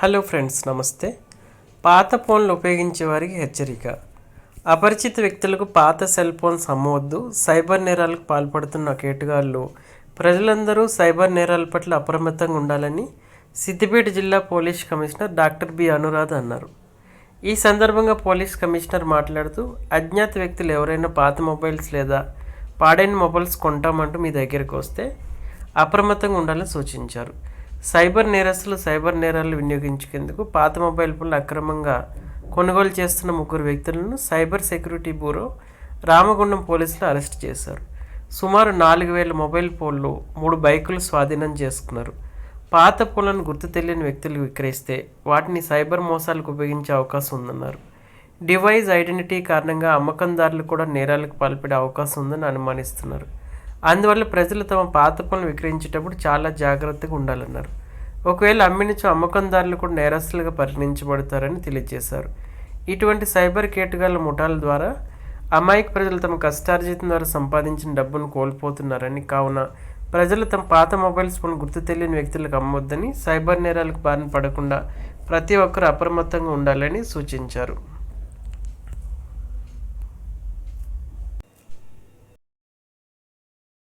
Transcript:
Hello friends నమస్తే. పాత ఫోన్లు ఉపయోగించే వారికి హెచ్చరిక. అపరిచిత వ్యక్తులకు పాత సెల్ ఫోన్స్ అమ్మవద్దు. సైబర్ నేరాలకు పాల్పడుతున్న కేటుగాళ్ళు ప్రజలందరూ సైబర్ నేరాల పట్ల అప్రమత్తంగా ఉండాలని సిద్దిపేట జిల్లా police commissioner doctor B Anuradha అన్నారు. ఈ సందర్భంగా పోలీస్ కమిషనర్ మాట్లాడుతూ అజ్ఞాత వ్యక్తులు ఎవరైనా పాత మొబైల్స్ లేదా పాడైన మొబైల్స్ కొంటామంటూ మీ దగ్గరకు వస్తే అప్రమత్తంగా ఉండాలని సూచించారు. సైబర్ నేరస్తులు సైబర్ నేరాలు వినియోగించుకేందుకు పాత మొబైల్ ఫోన్లు అక్రమంగా కొనుగోలు చేస్తున్న ముగ్గురు వ్యక్తులను సైబర్ సెక్యూరిటీ బ్యూరో రామగుండం పోలీసులు అరెస్ట్ చేశారు. సుమారు నాలుగు వేల మొబైల్ ఫోన్లు మూడు బైకులు స్వాధీనం చేసుకున్నారు. పాత ఫోన్లను గుర్తు తెలియని వ్యక్తులు విక్రయిస్తే వాటిని సైబర్ మోసాలకు ఉపయోగించే అవకాశం ఉందన్నారు. డివైస్ ఐడెంటిటీ కారణంగా అమ్మకందారులు కూడా నేరాలకు పాల్పడే అవకాశం ఉందని అనుమానిస్తున్నారు. అందువల్ల ప్రజలు తమ పాత పనులు విక్రయించేటప్పుడు చాలా జాగ్రత్తగా ఉండాలన్నారు. ఒకవేళ అమ్మినచో అమ్మకందారులు కూడా నేరస్తులుగా పరిగణించబడతారని తెలియజేశారు. ఇటువంటి సైబర్ కేటుగాళ్ళ ముఠాల ద్వారా అమాయక ప్రజలు తమ కష్టార్జితం ద్వారా సంపాదించిన డబ్బును కోల్పోతున్నారని కావున ప్రజలు తమ పాత మొబైల్స్ ఫోన్ గుర్తు తెలియని వ్యక్తులకు అమ్మొద్దని సైబర్ నేరాలకు బారిన పడకుండా ప్రతి ఒక్కరూ అప్రమత్తంగా ఉండాలని సూచించారు.